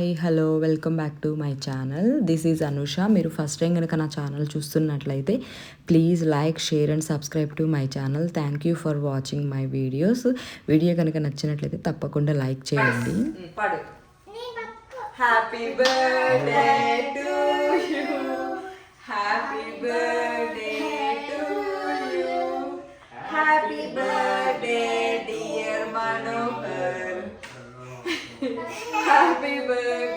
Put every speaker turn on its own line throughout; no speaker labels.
Hi hello welcome back to my channel. This is Anusha. మీరు first time కనుక నా channel చూస్తున్నట్లయితే please like share and subscribe to my channel. Thank you for watching my videos. Video కనుక నచ్చినట్లయితే తప్పకుండా like చేయండి.
Happy birthday to you happy birthday to you happy birthday happy birthday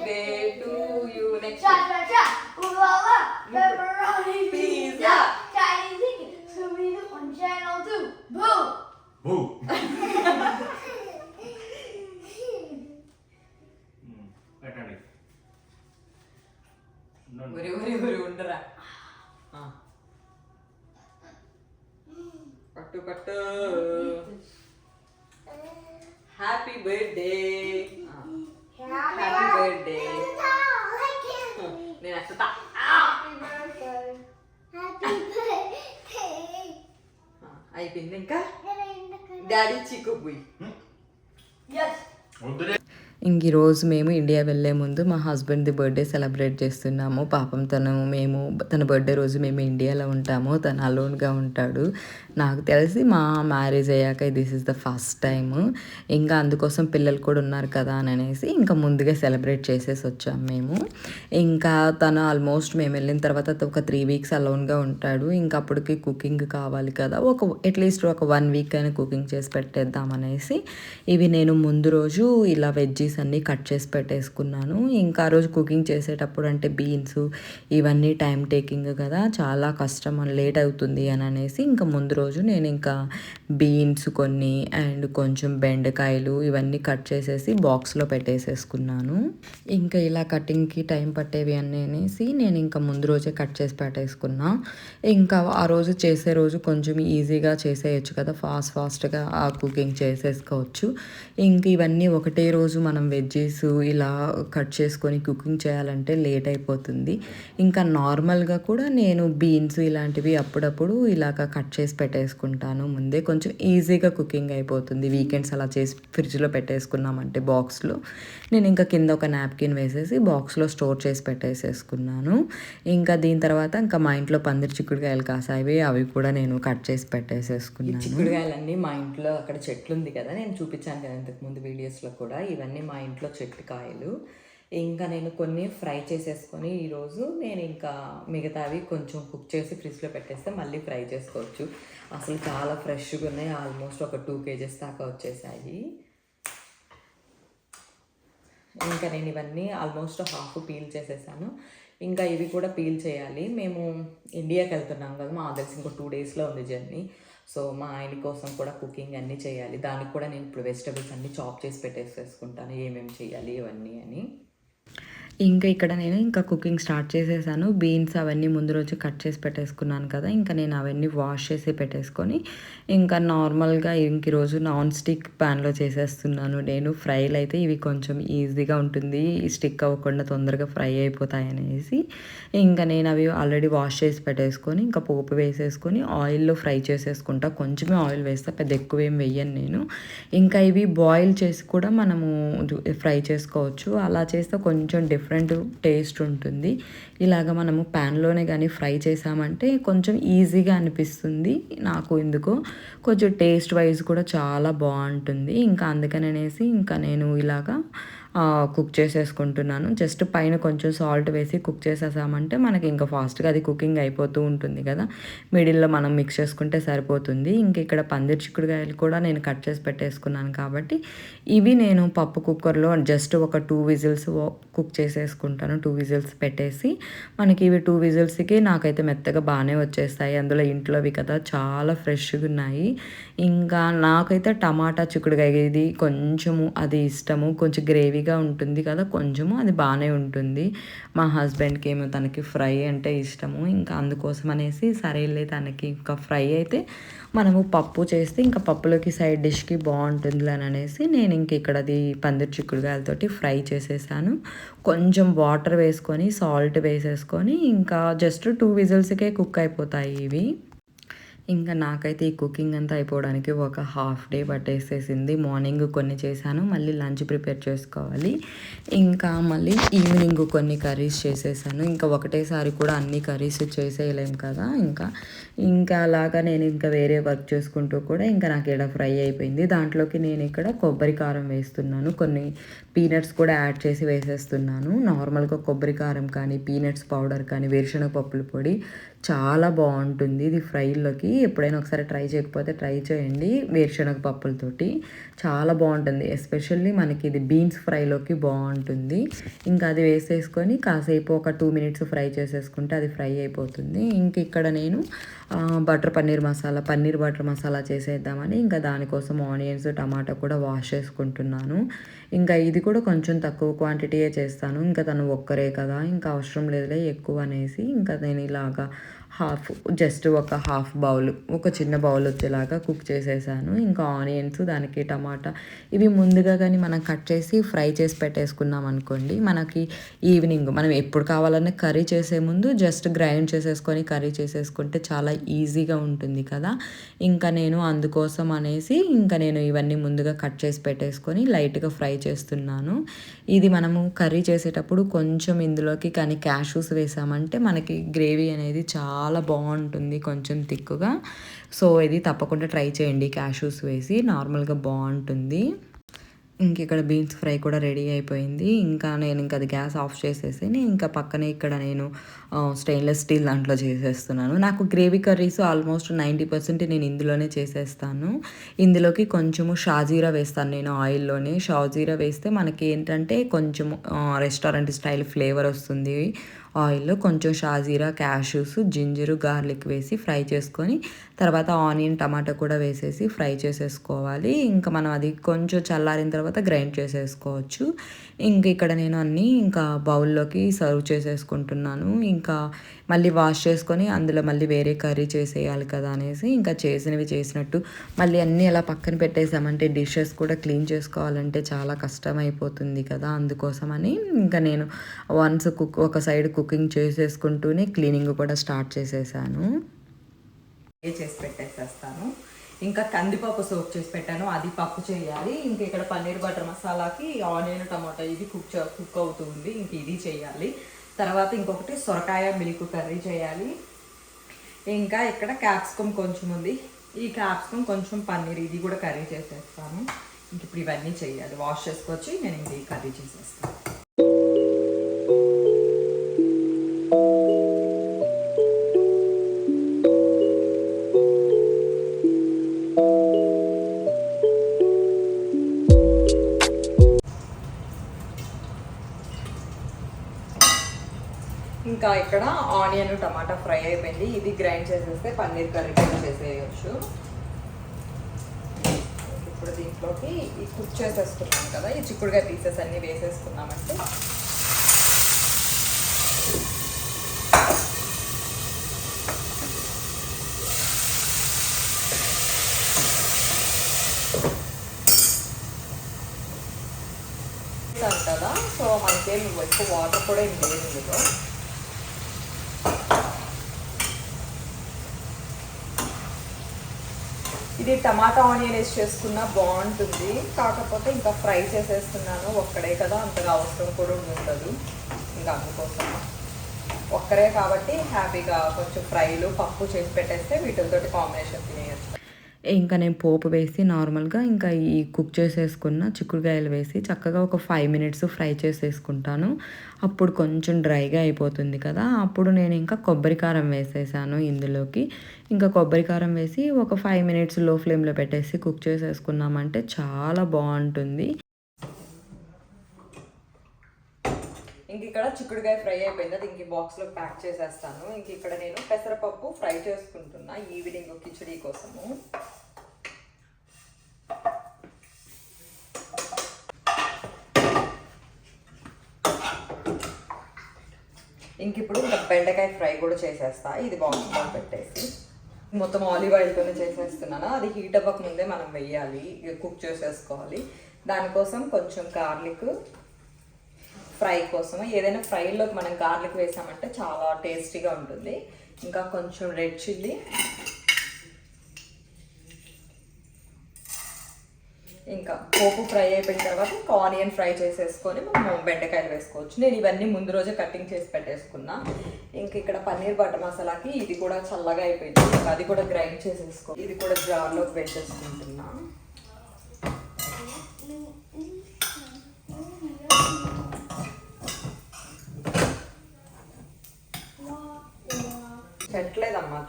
అయిపోయింది ఇంకా daddy చిక్కు పోయి
Yes.
వద్దులే
ఇంక ఈరోజు మేము ఇండియా వెళ్ళే ముందు మా హస్బెండ్ది బర్త్డే సెలబ్రేట్ చేస్తున్నాము. పాపం తను మేము తన బర్త్డే రోజు మేము ఇండియాలో ఉంటాము. తను అలోన్గా ఉంటాడు. నాకు తెలిసి మా మ్యారేజ్ అయ్యాక this is the first time ఇంకా అందుకోసం పిల్లలు కూడా ఉన్నారు కదా అని అనేసి ఇంకా ముందుగా సెలబ్రేట్ చేసేసి వచ్చాం మేము. ఇంకా తను ఆల్మోస్ట్ మేము వెళ్ళిన తర్వాత ఒక త్రీ వీక్స్ అలోన్గా ఉంటాడు. ఇంకా అప్పటికి కుకింగ్ కావాలి కదా. ఒక అట్లీస్ట్ ఒక వన్ వీక్ అయినా కుకింగ్ చేసి పెట్టేద్దాం అనేసి ఇవి నేను ముందు రోజు ఇలా వెజ్జీస్ అన్నీ కట్ చేసి పెట్టేసుకున్నాను. ఇంకా ఆ రోజు కుకింగ్ చేసేటప్పుడు అంటే బీన్స్ ఇవన్నీ టైం టేకింగ్ కదా చాలా కష్టం లేట్ అవుతుంది అని అనేసి ఇంకా ముందు రోజు నేను ఇంకా బీన్స్ కొన్ని అండ్ కొంచెం బెండకాయలు ఇవన్నీ కట్ చేసేసి బాక్స్లో పెట్టేసేసుకున్నాను. ఇంకా ఇలా కటింగ్కి టైం పట్టేవి అని అనేసి నేను ఇంకా ముందు రోజే కట్ చేసి పెట్టేసుకున్నా. ఇంకా ఆ రోజు చేసే రోజు కొంచెం ఈజీగా చేసేయచ్చు కదా ఫాస్ట్ ఫాస్ట్గా ఆ కుకింగ్ చేసేసుకోవచ్చు. ఇంక ఇవన్నీ ఒకటే రోజు మనం వెజ్జెస్ ఇలా కట్ చేసుకొని కుకింగ్ చేయాలంటే లేట్ అయిపోతుంది. ఇంకా నార్మల్గా కూడా నేను బీన్స్ ఇలాంటివి అప్పుడప్పుడు ఇలాగ కట్ చేసి పెట్టేసుకుంటాను. ముందే కొంచెం ఈజీగా కుకింగ్ అయిపోతుంది. వీకెండ్స్ అలా చేసి ఫ్రిడ్జ్లో పెట్టేసుకున్నామంటే బాక్స్లో. నేను ఇంకా కింద ఒక నాప్కిన్ వేసేసి బాక్స్లో స్టోర్ చేసి పెట్టేసేసుకున్నాను. ఇంకా దీని తర్వాత ఇంకా మా ఇంట్లో పందిరి చిక్కుడుకాయలు కాసాయి అవి కూడా నేను కట్ చేసి పెట్టేసేసుకున్నాను. చిక్కుడుకాయలన్నీ మా ఇంట్లో అక్కడ చెట్లు ఉంది కదా నేను చూపించాను కదా ఇంతకుముందు వీడియోస్లో కూడా ఇవన్నీ మా ఇంట్లో చెట్టు కాయలు. ఇంకా నేను కొన్ని ఫ్రై చేసేసుకొని ఈరోజు నేను ఇంకా మిగతావి కొంచెం కుక్ చేసి ఫ్రిడ్జ్లో పెట్టేస్తే మళ్ళీ ఫ్రై చేసుకోవచ్చు. అసలు చాలా ఫ్రెష్గా ఉన్నాయి ఆల్మోస్ట్ ఒక టూ కేజెస్ దాకా వచ్చేసాయి. ఇంకా నేను ఇవన్నీ ఆల్మోస్ట్ హాఫ్ పీల్ చేసేసాను. ఇంకా ఇవి కూడా పీల్ చేయాలి. మేము ఇండియాకి వెళ్తున్నాం కదా మా ఆదర్శ ఇంకో టూ డేస్లో ఉంది జర్నీ. సో మా ఆయన కోసం కూడా కుకింగ్ అన్నీ చేయాలి. దానికి కూడా నేను ఇప్పుడు వెజిటబుల్స్ అన్నీ చాప్ చేసి పెట్టేసేసుకుంటాను ఏమేమి చేయాలి ఇవన్నీ అని. ఇంకా ఇక్కడ నేను ఇంకా కుకింగ్ స్టార్ట్ చేసేసాను. బీన్స్ అవన్నీ ముందు రోజు కట్ చేసి పెట్టేసుకున్నాను కదా. ఇంకా నేను అవన్నీ వాష్ చేసి పెట్టేసుకొని ఇంకా నార్మల్గా ఇంక ఈరోజు నాన్ స్టిక్ ప్యాన్లో చేసేస్తున్నాను. నేను ఫ్రైలు అయితే ఇవి కొంచెం ఈజీగా ఉంటుంది. స్టిక్ అవ్వకుండా తొందరగా ఫ్రై అయిపోతాయి అనేసి ఇంకా నేను అవి ఆల్రెడీ వాష్ చేసి పెట్టేసుకొని ఇంకా పోపు వేసేసుకొని ఆయిల్లో ఫ్రై చేసేసుకుంటా. కొంచెమే ఆయిల్ వేస్తా పెద్ద ఎక్కువ ఏం వెయ్యను నేను. ఇంకా ఇవి బాయిల్ చేసి కూడా మనము ఫ్రై చేసుకోవచ్చు. అలా చేస్తే కొంచెం డిఫరెంట్ డిఫరెంట్ టేస్ట్ ఉంటుంది. ఇలాగ మనము ప్యాన్లోనే కానీ ఫ్రై చేసామంటే కొంచెం ఈజీగా అనిపిస్తుంది. నాకు ఎందుకో కొంచెం టేస్ట్ వైజ్ కూడా చాలా బాగుంటుంది. ఇంకా అందుకననేసి ఇంకా నేను ఇలాగా కుక్ చేసేసుకుంటున్నాను. జస్ట్ పైన కొంచెం సాల్ట్ వేసి కుక్ చేసేసామంటే మనకి ఇంకా ఫాస్ట్గా అది కుకింగ్ అయిపోతూ ఉంటుంది కదా. మిడిల్లో మనం మిక్స్ చేసుకుంటే సరిపోతుంది. ఇంక ఇక్కడ పందిరి చిక్కుడుకాయలు కూడా నేను కట్ చేసి పెట్టేసుకున్నాను కాబట్టి ఇవి నేను పప్పు కుక్కర్లో జస్ట్ ఒక టూ విజిల్స్ కుక్ చేసేసుకుంటాను. టూ విజిల్స్ పెట్టేసి మనకి ఇవి టూ విజిల్స్కి నాకైతే మెత్తగా బాగానే వచ్చేస్తాయి. అందులో ఇంట్లోవి కదా చాలా ఫ్రెష్గా ఉన్నాయి. ఇంకా నాకైతే టమాటా చిక్కుడుకాయ ఇది కొంచెము అది ఇష్టము. కొంచెం గ్రేవీగా ఉంటుంది కదా కొంచెము అది బాగానే ఉంటుంది. మా హస్బెండ్కి ఏమో తనకి ఫ్రై అంటే ఇష్టము. ఇంకా అందుకోసం అనేసి సరేలే తనకి ఇంకా ఫ్రై అయితే మనము పప్పు చేస్తే ఇంకా పప్పులోకి సైడ్ డిష్కి బాగుంటుంది అని అనేసి నేను ఇంక ఇక్కడ అది పందిరి చిక్కుడుకాయలతోటి ఫ్రై చేసేసాను. కొంచెం వాటర్ వేసుకొని సాల్ట్ వేసి వేసేసుకొని ఇంకా జస్ట్ టూ విజిల్స్కే కుక్ అయిపోతాయి ఇవి. ఇంకా నాకైతే ఈ కుకింగ్ అంతా అయిపోవడానికి ఒక హాఫ్ డే పట్టేసేసింది. మార్నింగ్ కొన్ని చేశాను మళ్ళీ లంచ్ ప్రిపేర్ చేసుకోవాలి. ఇంకా మళ్ళీ ఈవినింగ్ కొన్ని కర్రీస్ చేసేసాను. ఇంకా ఒకటేసారి కూడా అన్ని కర్రీస్ చేసేయలేం కదా ఇంకా. ఇంకా అలాగా నేను ఇంకా వేరే వర్క్ చేసుకుంటూ కూడా ఇంకా నాకు ఇక్కడ ఫ్రై అయిపోయింది. దాంట్లోకి నేను ఇక్కడ కొబ్బరి కారం వేస్తున్నాను. కొన్ని పీనట్స్ కూడా యాడ్ చేసి వేసేస్తున్నాను. నార్మల్గా కొబ్బరి కారం కానీ పీనట్స్ పౌడర్ కానీ వేరుశనగ పప్పుల పొడి చాలా బాగుంటుంది. ఇది ఫ్రైలోకి ఎప్పుడైనా ఒకసారి ట్రై చేయకపోతే ట్రై చేయండి వేరుశనగ పప్పులతోటి చాలా బాగుంటుంది. ఎస్పెషల్లీ మనకి ఇది బీన్స్ ఫ్రైలోకి బాగుంటుంది. ఇంకా అది వేసేసుకొని కాసేపు ఒక టూ మినిట్స్ ఫ్రై చేసేసుకుంటే అది ఫ్రై అయిపోతుంది. ఇంక ఇక్కడ నేను బటర్ పన్నీర్ మసాలా పన్నీర్ బటర్ మసాలా చేసేద్దామని ఇంకా దానికోసం ఆనియన్స్ టమాటా కూడా వాష్ చేసుకుంటున్నాను. ఇంకా ఇది కూడా కొంచెం తక్కువ క్వాంటిటీయే చేస్తాను. ఇంకా తను ఒక్కరే కదా ఇంకా అవసరం లేదులే ఎక్కువ అనేసి ఇంకా నేను ఇలాగా హాఫ్ జస్ట్ ఒక హాఫ్ బౌల్ ఒక చిన్న బౌల్ వచ్చేలాగా కుక్ చేసేసాను. ఇంకా ఆనియన్స్ దానికి టమాటా. ఇవి ముందుగా కానీ మనం కట్ చేసి ఫ్రై చేసి పెట్టేసుకున్నాం అనుకోండి మనకి ఈవినింగ్ మనం ఎప్పుడు కావాలన్నా కర్రీ చేసే ముందు జస్ట్ గ్రైండ్ చేసేసుకొని కర్రీ చేసేసుకుంటే చాలా ఈజీగా ఉంటుంది కదా. ఇంకా నేను అందుకోసం అనేసి ఇంకా నేను ఇవన్నీ ముందుగా కట్ చేసి పెట్టేసుకొని లైట్గా ఫ్రై చేస్తున్నాను. ఇది మనము కర్రీ చేసేటప్పుడు కొంచెం ఇందులోకి కానీ క్యాషూస్ వేసామంటే మనకి గ్రేవీ అనేది చాలా చాలా బాగుంటుంది కొంచెం తిక్కుగా సో ఇది తప్పకుండా ట్రై చేయండి క్యాషూస్ వేసి. నార్మల్గా బాగుంటుంది. ఇంక ఇక్కడ బీన్స్ ఫ్రై కూడా రెడీ అయిపోయింది. ఇంకా నేను ఇంకా అది గ్యాస్ ఆఫ్ చేసేసి నేను ఇంకా పక్కనే ఇక్కడ నేను స్టెయిన్లెస్ స్టీల్ దాంట్లో చేసేస్తున్నాను. నాకు gravy curries almost ninety percent నేను ఇందులోనే చేసేస్తాను. ఇందులోకి కొంచెము షాజీరా వేస్తాను నేను ఆయిల్లోనే. షాజీరా వేస్తే మనకి ఏంటంటే కొంచెం రెస్టారెంట్ స్టైల్ ఫ్లేవర్ వస్తుంది. ఆయిల్లో కొంచెం షాజీరా క్యాషూస్ జింజరు గార్లిక్ వేసి ఫ్రై చేసుకొని తర్వాత ఆనియన్ టమాటా కూడా వేసేసి ఫ్రై చేసేసుకోవాలి. ఇంకా మనం అది కొంచెం చల్లారిన తర్వాత గ్రైండ్ చేసేసుకోవచ్చు. ఇంక ఇక్కడ నేను అన్నీ ఇంకా బౌల్లోకి సర్వ్ చేసేసుకుంటున్నాను. ఇంకా మళ్ళీ వాష్ చేసుకొని అందులో మళ్ళీ వేరే కర్రీ చేసేయాలి కదా అనేసి ఇంకా చేసినవి చేసినట్టు మళ్ళీ అన్నీ అలా పక్కన పెట్టేసామంటే డిషెస్ కూడా క్లీన్ చేసుకోవాలంటే చాలా కష్టం అయిపోతుంది కదా అందుకోసమని ఇంకా నేను వన్స్ కుక్ ఒక సైడ్ కుకింగ్ చేసేసుకుంటూనే క్లీనింగ్ కూడా స్టార్ట్ చేసేసాను.
చేసి పెట్టేసేస్తాను. ఇంకా కందిపప్పు సోప్ చేసి పెట్టాను. అది పప్పు చేయాలి. ఇంకా ఇక్కడ పన్నీర్ బటర్ మసాలాకి ఆనియన్ టమాటా ఇది కుక్ కుక్ అవుతుంది ఇంక ఇది చేయాలి. తర్వాత ఇంకొకటి సొరకాయ మిల్క్ కర్రీ చేయాలి. ఇంకా ఇక్కడ క్యాప్సికమ్ కొంచెం ఉంది. ఈ క్యాప్సికమ్ కొంచెం పన్నీర్ ఇది కూడా కర్రీ చేసేస్తాను. ఇంక ఇప్పుడు ఇవన్నీ చేయాలి. వాష్ చేసుకొచ్చి నేను ఇంక కర్రీ చేసేస్తాను. ఆనియన్ టమాటా ఫ్రై అయిపోయింది. ఇది గ్రైండ్ చేసేస్తే పన్నీర్ కర్రీ కూడా చేసేయచ్చు. ఇప్పుడు దీంట్లోకి ఈ కుక్ చేసేసుకున్నాం కదా ఈ చిక్కుడుగా పీసెస్ అన్ని వేసేసుకున్నామంటే. కదా సో మనకేం ఎక్కువ వాటర్ కూడా ఏం లేదు ఇందులో ఇది టమాటా ఆనియన్ వేసి చేసుకున్నా బాగుంటుంది. కాకపోతే ఇంకా ఫ్రై చేసేస్తున్నాను. ఒక్కడే కదా అంతగా అవసరం కూడా ఉండదు. ఇంకా అందుకోసం. ఒక్కరే కాబట్టి హ్యాపీగా కొంచెం ఫ్రైలు పప్పు చేసి పెట్టేస్తే వీటితోటి కాంబినేషన్ తినేయచ్చు.
ఇంకా నేను పోపు వేసి నార్మల్గా ఇంకా ఈ కుక్ చేసేసుకున్న చిక్కుడుకాయలు వేసి చక్కగా ఒక ఫైవ్ మినిట్స్ ఫ్రై చేసేసుకుంటాను. అప్పుడు కొంచెం డ్రైగా అయిపోతుంది కదా. అప్పుడు నేను ఇంకా కొబ్బరి కారం వేసేసాను ఇందులోకి. ఇంకా కొబ్బరి కారం వేసి ఒక ఫైవ్ మినిట్స్లో ఫ్లేమ్లో పెట్టేసి కుక్ చేసేసుకున్నామంటే చాలా బాగుంటుంది.
ఇంక ఇక్కడ చిక్కుడుకాయ ఫ్రై అయిపోయింది. అది ఇంక బాక్స్లో ప్యాక్ చేసేస్తాను. ఇంక ఇక్కడ నేను పెసరపప్పు ఫ్రై చేసుకుంటున్నా ఈవినింగ్ కిచడీ కోసము. ఇంక ఇప్పుడు ఇంకా బెండకాయ ఫ్రై కూడా చేసేస్తా. ఇది బాక్స్లో పెట్టేసి. మొత్తం ఆలివ్ ఆయిల్తోనే చేసేస్తున్నాను. అది హీట్ అవ్వక ముందే మనం వెయ్యాలి. కుక్ చేసేసుకోవాలి. దానికోసం కొంచెం గార్లిక్ ఫ్రై కోసం ఏదైనా ఫ్రైలోకి మనం గార్లిక్ వేసామంటే చాలా టేస్టీగా ఉంటుంది. ఇంకా కొంచెం రెడ్ చిల్లీ. ఇంకా పోపు ఫ్రై అయిపోయిన తర్వాత ఇంకా ఆనియన్ ఫ్రై చేసేసుకొని మనం బెండకాయలు వేసుకోవచ్చు. నేను ఇవన్నీ ముందు రోజే కటింగ్ చేసి పెట్టేసుకున్నా. ఇంక ఇక్కడ పన్నీర్ బటర్ మసాలాకి ఇది కూడా చల్లగా అయిపోయింది. అది కూడా గ్రైండ్ చేసేసుకో. ఇది కూడా జార్లోకి వేసేసుకుంటున్నా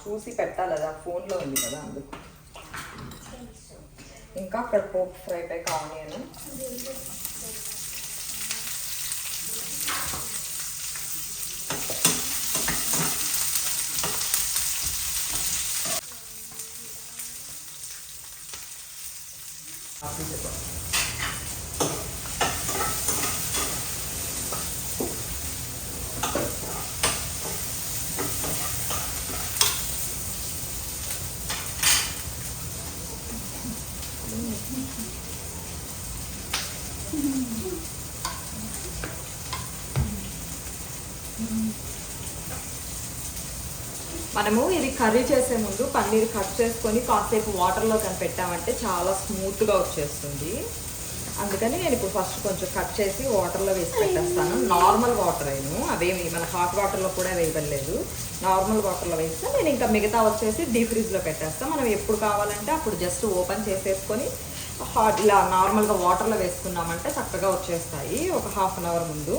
చూసి పెట్టాలి అది ఆ ఫోన్లో ఉంది కదా అందుకు. ఇంకా అక్కడ పోప్ ఫ్రై పైకి ఆనియన్. మనము ఇది కర్రీ చేసే ముందు పన్నీర్ కట్ చేసుకొని కాసేపు వాటర్లో కానీ పెట్టామంటే చాలా స్మూత్గా వచ్చేస్తుంది. అందుకని నేను ఇప్పుడు ఫస్ట్ కొంచెం కట్ చేసి వాటర్లో వేసి పెట్టేస్తాను. నార్మల్ వాటర్ అయిను అవేమి మన హాట్ వాటర్లో కూడా వేయలేదు నార్మల్ వాటర్లో వేస్తే నేను ఇంకా మిగతా వచ్చేసి డీప్ ఫ్రిడ్జ్లో పెట్టేస్తాను. మనం ఎప్పుడు కావాలంటే అప్పుడు జస్ట్ ఓపెన్ చేసేసుకొని హాట్ ఇలా నార్మల్గా వాటర్లో వేసుకున్నామంటే చక్కగా వచ్చేస్తాయి. ఒక హాఫ్ అన్ అవర్ ముందు.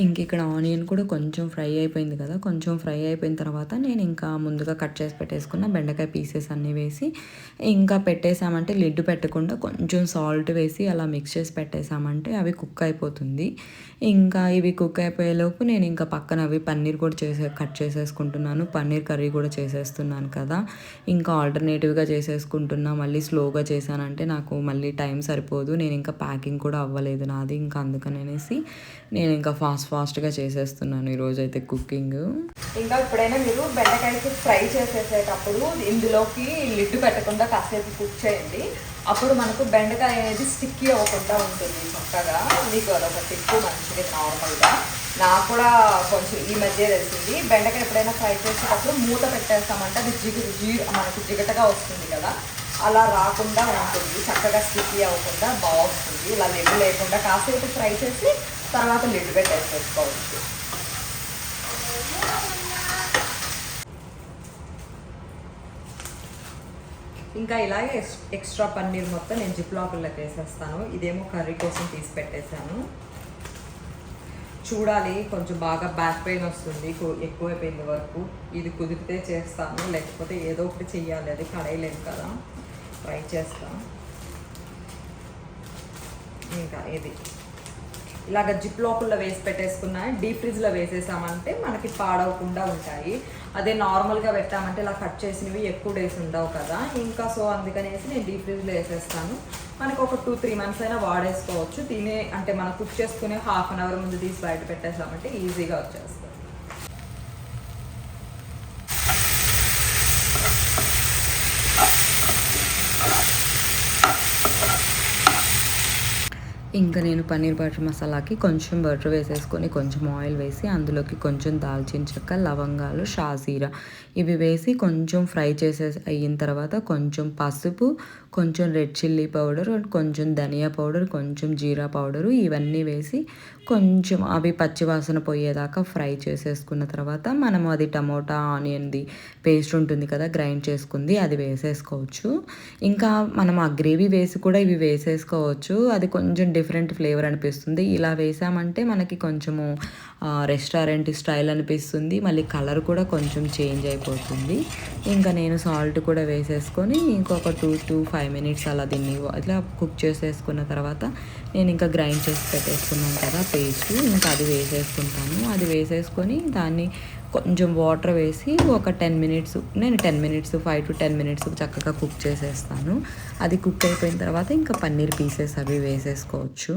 ఇంక ఇక్కడ ఆనియన్ కూడా కొంచెం ఫ్రై అయిపోయింది కదా కొంచెం ఫ్రై అయిపోయిన తర్వాత నేను ఇంకా ముందుగా కట్ చేసి పెట్టేసుకున్న బెండకాయ పీసెస్ అన్నీ వేసి ఇంకా పెట్టేసామంటే లిడ్ పెట్టకుండా కొంచెం సాల్ట్ వేసి అలా మిక్స్ చేసి పెట్టేసామంటే అవి కుక్ అయిపోతుంది. ఇంకా ఇవి కుక్ అయిపోయేలోపు నేను ఇంకా పక్కన అవి పన్నీర్ కూడా చేసే కట్ చేసేసుకుంటున్నాను. పన్నీర్ కర్రీ కూడా చేసేస్తున్నాను కదా. ఇంకా ఆల్టర్నేటివ్గా చేసేసుకుంటున్నా మళ్ళీ స్లోగా చేశానంటే నాకు మళ్ళీ టైం సరిపోదు. నేను ఇంకా ప్యాకింగ్ కూడా అవ్వలేదు నాది ఇంకా అందుకనేసి నేను ఇంకా ఫాస్ట్ ఫాస్ట్గా చేసేస్తున్నాను ఈరోజు అయితే కుకింగ్
ఇంకా ఎప్పుడైనా మీరు బెండకాయకి ఫ్రై చేసేసేటప్పుడు ఇందులోకి లిడ్ పెట్టకుండా కాసేపు కుక్ చేయండి. అప్పుడు మనకు బెండకాయ అనేది స్టిక్కీ అవ్వకుండా ఉంటుంది చక్కగా. మీకు అదొక టిప్పు మంచిది నార్మల్గా. నాకు కూడా కొంచెం ఈ మధ్య తెలిసింది. బెండకాయ ఎప్పుడైనా ఫ్రై చేసేటప్పుడు మూత పెట్టేస్తామంటే అది జిగు జీ జిగటగా వస్తుంది కదా. అలా రాకుండా ఉంటుంది. చక్కగా స్టిక్కీ అవ్వకుండా బాగుంటుంది. ఇలా లిడ్ లేకుండా కాసేపు ఫ్రై చేసి తర్వాత లిడ్ పెట్టేసేసుకోవచ్చు ఇంకా ఇలాగే ఎక్స్ట్రా పన్నీర్ మొత్తం నేను జిప్ లాకుల్లోకి వేసేస్తాను ఇదేమో కర్రీ కోసం తీసి పెట్టేశాను. చూడాలి కొంచెం బాగా బ్యాక్ పెయిన్ వస్తుంది ఎక్కువైపోయింది వరకు. ఇది కుదిరితే చేస్తాను లేకపోతే ఏదో ఒకటి చెయ్యాలి అది కడేయలేదు కదా. ట్రై చేస్తాను. ఇంకా ఇది. ఇలాగ జిప్ లోపల్లో వేసి పెట్టేసుకున్నా డీప్ ఫ్రిడ్జ్లో వేసేసామంటే మనకి పాడవకుండా ఉంటాయి. అదే నార్మల్గా పెట్టామంటే ఇలా కట్ చేసినవి ఎక్కువ డేస్ ఉండవు కదా. ఇంకా సో అందుకనేసి నేను డీప్ ఫ్రిడ్జ్లో వేసేస్తాను. మనకు ఒక టూ త్రీ మంత్స్ అయినా వాడేసుకోవచ్చు. తినే అంటే మనం కుక్ చేసుకునే హాఫ్ అన్ అవర్ ముందు తీసి బయట పెట్టేసామంటే ఈజీగా వచ్చేస్తుంది.
ఇంకా నేను పన్నీర్ బటర్ మసాలాకి కొంచెం బటర్ వేసేసుకొని కొంచెం ఆయిల్ వేసి అందులోకి కొంచెం దాల్చిన చెక్క లవంగాలు షాజీరా ఇవి వేసి కొంచెం ఫ్రై చేసే అయిన తర్వాత కొంచెం పసుపు కొంచెం రెడ్ చిల్లీ పౌడర్ కొంచెం ధనియా పౌడర్ కొంచెం జీరా పౌడరు ఇవన్నీ వేసి కొంచెం అవి పచ్చివాసన పోయేదాకా ఫ్రై చేసేసుకున్న తర్వాత మనము అది టమోటా ఆనియన్ది పేస్ట్ ఉంటుంది కదా గ్రైండ్ చేసుకుంది అది వేసేసుకోవచ్చు. ఇంకా మనం ఆ గ్రేవీ వేసి కూడా ఇవి వేసేసుకోవచ్చు. అది కొంచెం డిఫరెంట్ ఫ్లేవర్ అనిపిస్తుంది. ఇలా వేసామంటే మనకి కొంచెము రెస్టారెంట్ స్టైల్ అనిపిస్తుంది. మళ్ళీ కలర్ కూడా కొంచెం చేంజ్ అయిపోతుంది. ఇంకా నేను సాల్ట్ కూడా వేసేసుకొని ఇంకొక టూ టు ఫైవ్ మినిట్స్ అలా దీన్ని ఇట్లా కుక్ చేసేసుకున్న తర్వాత నేను ఇంకా గ్రైండ్ చేసి పెట్టేసుకున్నాను కదా పేస్ట్ ఇంకా అది వేసేసుకుంటాను. అది వేసేసుకొని దాన్ని కొంచెం వాటర్ వేసి ఒక టెన్ మినిట్స్ నేను ten minutes five to ten minutes చక్కగా కుక్ చేసేస్తాను. అది కుక్ అయిపోయిన తర్వాత ఇంకా పన్నీర్ పీసెస్ అవి వేసేసుకోవచ్చు.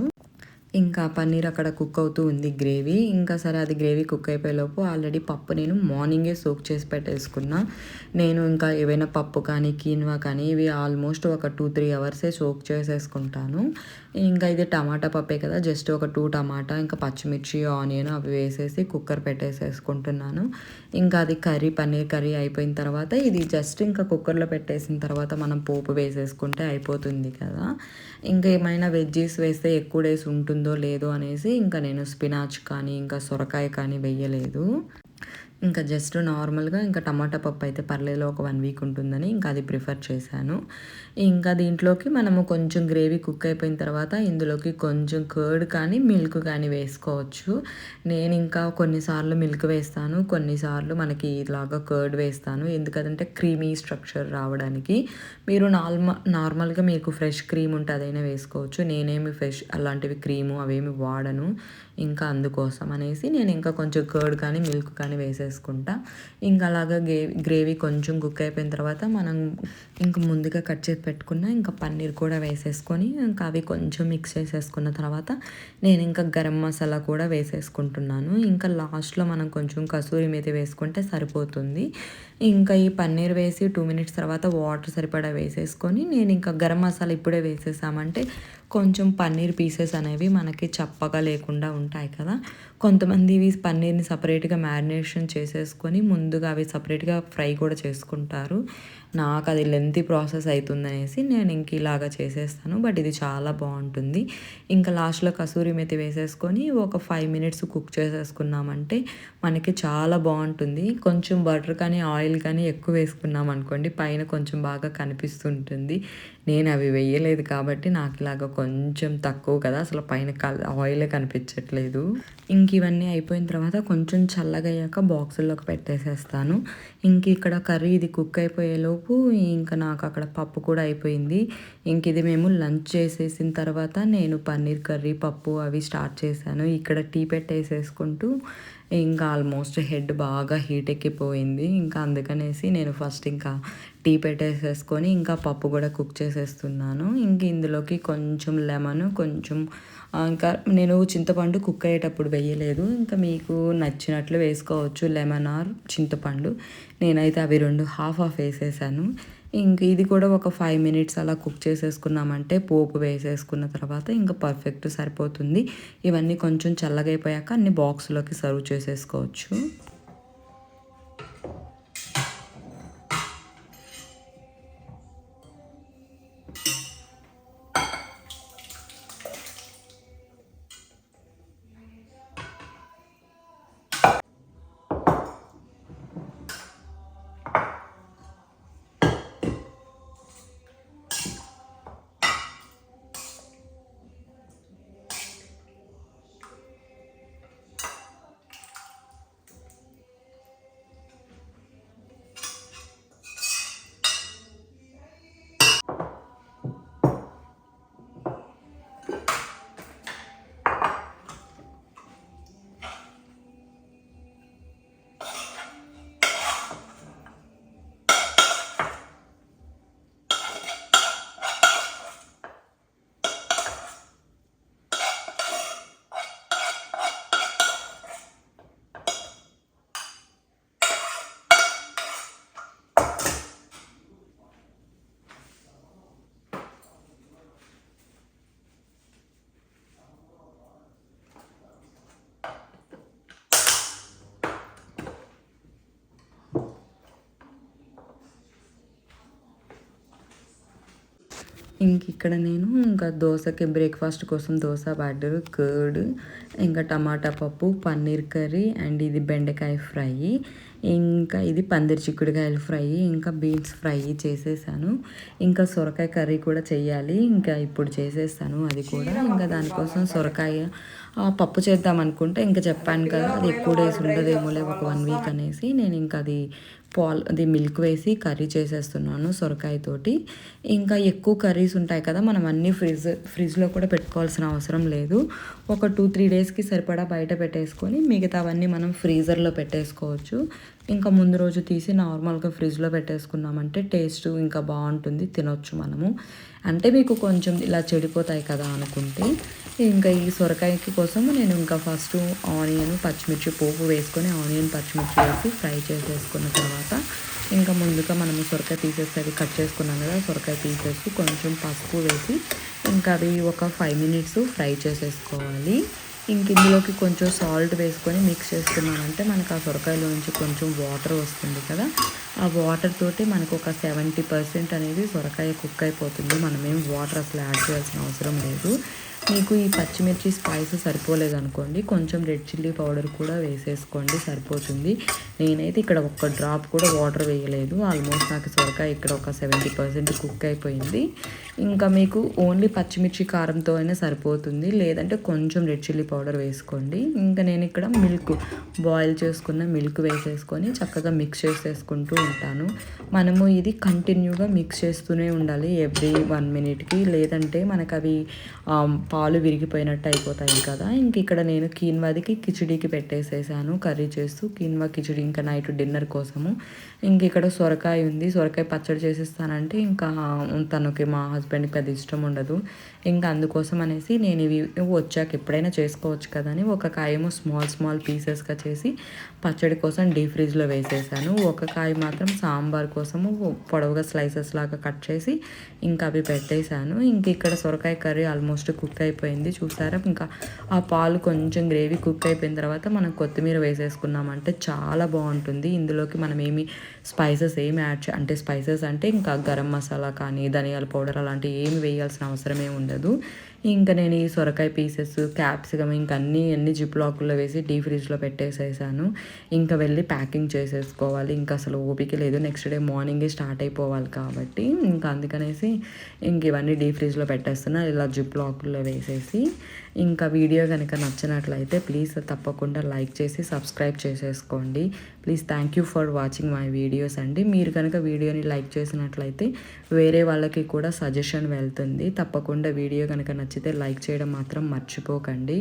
ఇంకా పన్నీర్ అక్కడ కుక్ అవుతూ ఉంది గ్రేవీ. ఇంకా సరే అది గ్రేవీ కుక్ అయిపోయేలోపు ఆల్రెడీ పప్పు నేను మార్నింగే సోక్ చేసి పెట్టేసుకున్నా. నేను ఇంకా ఏవైనా పప్పు కానీ కీన్వా కానీ ఇవి ఆల్మోస్ట్ ఒక టూ త్రీ అవర్సే సోక్ చేసేసుకుంటాను. ఇంకా ఇది టమాటా పప్పే కదా జస్ట్ ఒక టూ టమాటా ఇంకా పచ్చిమిర్చి ఆనియన్ అవి వేసేసి కుక్కర్ పెట్టేసేసుకుంటున్నాను. ఇంకా అది కర్రీ పన్నీర్ కర్రీ అయిపోయిన తర్వాత ఇది జస్ట్ ఇంకా కుక్కర్లో పెట్టేసిన తర్వాత మనం పోపు వేసేసుకుంటే అయిపోతుంది కదా. ఇంకా ఏమైనా వెజ్జీస్ వేస్తే ఎక్కువ డేస్ ఉంటుందో లేదో అనేసి ఇంకా నేను స్పినాచ్ కానీ ఇంకా సొరకాయ కానీ వెయ్యలేదు ఇంకా జస్ట్ నార్మల్గా ఇంకా టమాటా పప్పు అయితే పర్లేదు ఒక వన్ వీక్ ఉంటుందని ఇంకా అది ప్రిఫర్ చేశాను. ఇంకా దీంట్లోకి మనము కొంచెం గ్రేవీ కుక్ అయిపోయిన తర్వాత ఇందులోకి కొంచెం కర్డ్ కానీ మిల్క్ కానీ వేసుకోవచ్చు. నేను ఇంకా కొన్నిసార్లు మిల్క్ వేస్తాను కొన్నిసార్లు మనకి ఇలాగా కర్డ్ వేస్తాను. ఎందుకంటే క్రీమీ స్ట్రక్చర్ రావడానికి. మీరు నార్మల్ నార్మల్గా మీకు ఫ్రెష్ క్రీమ్ ఉంటే అదైనా వేసుకోవచ్చు. నేనేమి ఫ్రెష్ అలాంటివి క్రీము అవేమి వాడను. ఇంకా అందుకోసం అనేసి నేను ఇంకా కొంచెం కర్డ్ కానీ మిల్క్ కానీ వేసేసుకుంటా. ఇంకా అలాగా గే గ్రేవీ కొంచెం కుక్ అయిపోయిన తర్వాత మనం ఇంకా ముందుగా కట్ చేసి పెట్టుకున్న ఇంకా పన్నీర్ కూడా వేసేసుకొని ఇంకా అవి కొంచెం మిక్స్ చేసేసుకున్న తర్వాత నేను ఇంకా గరం మసాలా కూడా వేసేసుకుంటున్నాను. ఇంకా లాస్ట్లో మనం కొంచెం కసూరి మీద వేసుకుంటే సరిపోతుంది. ఇంకా ఈ పన్నీర్ వేసి టూ మినిట్స్ తర్వాత వాటర్ సరిపడా వేసేసుకొని నేను ఇంకా గరం మసాలా ఇప్పుడే వేసేసామంటే కొంచెం పన్నీర్ పీసెస్ అనేవి మనకి చప్పగా లేకుండా ఉంటాయి కదా. కొంతమంది ఇవి పన్నీర్ని సపరేట్గా మ్యారినేషన్ చేసేసుకొని ముందుగా అవి సపరేట్గా ఫ్రై కూడా చేసుకుంటారు. నాకు అది లెంతీ ప్రాసెస్ అవుతుందనేసి నేను ఇంక ఇలాగా చేసేస్తాను. బట్ ఇది చాలా బాగుంటుంది. ఇంకా లాస్ట్లో కసూరి మెతి వేసేసుకొని ఒక ఫైవ్ మినిట్స్ కుక్ చేసేసుకున్నామంటే మనకి చాలా బాగుంటుంది. కొంచెం బటర్ కానీ ఆయిల్ కానీ ఎక్కువ వేసుకున్నాం అనుకోండి పైన కొంచెం బాగా కనిపిస్తుంటుంది. నేను అవి వేయలేదు కాబట్టి నాకు ఇలాగ కొంచెం తక్కువ కదా అసలు పైన కల్ ఆయిలే కనిపించట్లేదు. ఇంక ఇవన్నీ అయిపోయిన తర్వాత కొంచెం చల్లగా అయ్యాక బాక్సుల్లోకి పెట్టేసేస్తాను. ఇంక ఇక్కడ కర్రీ ఇది కుక్ అయిపోయేలోపు ఇంకా నాకు అక్కడ పప్పు కూడా అయిపోయింది. ఇంక ఇది మేము లంచ్ చేసేసిన తర్వాత నేను పన్నీర్ కర్రీ పప్పు అవి స్టార్ట్ చేశాను. ఇక్కడ టీ పెట్టేసేసుకుంటూ ఇంకా ఆల్మోస్ట్ హెడ్ బాగా హీట్ ఎక్కిపోయింది. ఇంకా అందుకనేసి నేను ఫస్ట్ ఇంకా టీ పెట్టేసేసుకొని ఇంకా పప్పు కూడా కుక్ చేసేస్తున్నాను. ఇంక ఇందులోకి కొంచెం లెమన్ కొంచెం ఇంకా నేను చింతపండు కుక్ అయ్యేటప్పుడు వేయలేదు. ఇంకా మీకు నచ్చినట్లు వేసుకోవచ్చు లెమన్ ఆర్ చింతపండు. నేనైతే అవి రెండు హాఫ్ హాఫ్ వేసేసాను. ఇంక ఇది కూడా ఒక ఫైవ్ మినిట్స్ అలా కుక్ చేసేసుకున్నామంటే పోపు వేసేసుకున్న తర్వాత ఇంకా పర్ఫెక్ట్ సరిపోతుంది. ఇవన్నీ కొంచెం చల్లగా అయిపోయాక అన్ని బాక్స్లోకి సర్వ్ చేసేసుకోవచ్చు. ఇంక ఇక్కడ నేను ఇంకా దోశకి బ్రేక్ఫాస్ట్ కోసం దోశ బ్యాటర్ కర్డ్ ఇంకా టమాటా పప్పు పన్నీర్ కర్రీ అండ్ ఇది బెండకాయ ఫ్రై. ఇంకా ఇది పందిరి చిక్కుడుకాయలు ఫ్రై ఇంకా బీన్స్ ఫ్రై చేసేసాను. ఇంకా సొరకాయ కర్రీ కూడా చేయాలి ఇంకా ఇప్పుడు చేసేస్తాను అది కూడా. ఇంకా దానికోసం సొరకాయ పప్పు చేద్దాం అనుకుంటే ఇంకా చెప్పాను కదా అది ఎక్కువ డేస్ ఉండదేమోలే ఒక వన్ వీక్ అనేసి నేను ఇంకా అది పాల్ అది మిల్క్ వేసి కర్రీ చేసేస్తున్నాను సొరకాయతోటి ఇంకా ఎక్కువ కర్రీస్ ఉంటాయి కదా మనం అన్నీ ఫ్రిడ్జ్ ఫ్రిడ్జ్లో కూడా పెట్టుకోవాల్సిన అవసరం లేదు. ఒక టూ త్రీ డేస్కి సరిపడా బయట పెట్టేసుకొని మిగతావన్నీ మనం ఫ్రీజర్లో పెట్టేసుకోవచ్చు. ఇంకా ముందు రోజు తీసి నార్మల్గా ఫ్రిడ్జ్లో పెట్టేసుకున్నామంటే టేస్ట్ ఇంకా బాగుంటుంది తినొచ్చు మనము. అంటే మీకు కొంచెం ఇలా చెడిపోతాయి కదా అనుకుంటే ఇంకా ఈ సొరకాయకి కోసం నేను ఇంకా ఫస్ట్ ఆనియన్ పచ్చిమిర్చి పోపు వేసుకొని ఆనియన్ పచ్చిమిర్చి వేసి ఫ్రై చేసేసుకున్న తర్వాత ఇంకా ముందుగా మనము సొరకాయ పీసెస్ అది కట్ చేసుకున్నాం కదా సొరకాయ పీసెస్ కొంచెం పసుపు వేసి ఇంకా అవి ఒక ఫైవ్ మినిట్స్ ఫ్రై చేసేసుకోవాలి. ఇంక ఇందులోకి కొంచెం సాల్ట్ వేసుకొని మిక్స్ చేసుకున్నామంటే మనకు ఆ సొరకాయలో నుంచి కొంచెం వాటర్ వస్తుంది కదా ఆ వాటర్ తోటి మనకు ఒక సెవెంటీ పర్సెంట్ అనేది సొరకాయ కుక్ అయిపోతుంది. మనమేం వాటర్ అసలు యాడ్ చేయాల్సిన అవసరం లేదు. మీకు ఈ పచ్చిమిర్చి స్పైస్ సరిపోలేదు అనుకోండి కొంచెం రెడ్ చిల్లీ పౌడర్ కూడా వేసేసుకోండి సరిపోతుంది. నేనైతే ఇక్కడ ఒక్క డ్రాప్ కూడా వాటర్ వేయలేదు. ఆల్మోస్ట్ నాకు సొరకాయ ఇక్కడ ఒక సెవెంటీ పర్సెంట్ కుక్ అయిపోయింది. ఇంకా మీకు ఓన్లీ పచ్చిమిర్చి కారంతో అయినా సరిపోతుంది. లేదంటే కొంచెం రెడ్ చిల్లీ పౌడర్ వేసుకోండి. ఇంకా నేను ఇక్కడ మిల్క్ బాయిల్ చేసుకున్న మిల్క్ వేసేసుకొని చక్కగా మిక్స్ చేసేసుకుంటూ ఉంటాను. మనము ఇది కంటిన్యూగా మిక్స్ చేస్తూనే ఉండాలి. ఎవ్రీ వన్ మినిట్కి లేదంటే మనకు అవి um, పాలు విరిగిపోయినట్టు అయిపోతాయి కదా. ఇంక ఇక్కడ నేను కీన్వాదికి కిచిడీకి పెట్టేసేసాను. కర్రీ చేస్తూ కీన్వా కిచిడి ఇంకా నైట్ డిన్నర్ కోసము. ఇంక ఇక్కడ సొరకాయ ఉంది. సొరకాయ పచ్చడి చేసేస్తానంటే ఇంకా తనకి మా హస్బెండ్కి అది ఇష్టం ఉండదు. ఇంకా అందుకోసం అనేసి నేను ఇవి వచ్చాక ఎప్పుడైనా చేసుకోవచ్చు కదా అని ఒక కాయేమో స్మాల్ స్మాల్ పీసెస్గా చేసి పచ్చడి కోసం డీప్ ఫ్రిడ్జ్లో వేసేసాను. ఒక కాయ మాత్రం సాంబార్ కోసము పొడవుగా స్లైసెస్ లాగా కట్ చేసి ఇంకా అవి పెట్టేశాను. ఇంక ఇక్కడ సొరకాయ కర్రీ ఆల్మోస్ట్ కుక్ అయిపోయింది చూసారా? ఇంకా ఆ పాలు కొంచెం గ్రేవీ కుక్ అయిపోయిన తర్వాత మనం కొత్తిమీర వేసేసుకున్నామంటే చాలా బాగుంటుంది. ఇందులోకి మనం ఏమి స్పైసెస్ ఏమి యాడ్ అంటే స్పైసెస్ అంటే ఇంకా గరం మసాలా కానీ ధనియాల పౌడర్ అలాంటివి ఏమి వేయాల్సిన అవసరమే ఉండదు. passado ఇంకా నేను ఈ సొరకాయ పీసెస్ క్యాప్సికమ్ ఇంకా అన్నీ అన్ని జిప్ లాక్లో వేసి డీ ఫ్రిడ్జ్లో పెట్టేసేసాను. ఇంకా వెళ్ళి ప్యాకింగ్ చేసేసుకోవాలి. ఇంకా అసలు ఓపిక లేదు. నెక్స్ట్ డే మార్నింగే స్టార్ట్ అయిపోవాలి కాబట్టి ఇంకా అందుకనేసి ఇంక ఇవన్నీ డీ ఫ్రిడ్జ్లో పెట్టేస్తున్నా. ఇలా జిప్ లాక్లో వేసేసి ఇంకా వీడియో కనుక నచ్చినట్లయితే ప్లీజ్ తప్పకుండా లైక్ చేసి సబ్స్క్రైబ్ చేసేసుకోండి. Please thank you for watching my videos అండి. మీరు కనుక వీడియోని లైక్ చేసినట్లయితే వేరే వాళ్ళకి కూడా సజెషన్ వెళ్తుంది. తప్పకుండా వీడియో కనుక నచ్చి నచ్చితే లైక్ చేయడం మాత్రం మర్చిపోకండి.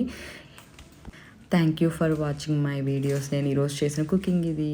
Thank you for watching my videos నేను ఈరోజు చేసిన కుకింగ్ ఇది.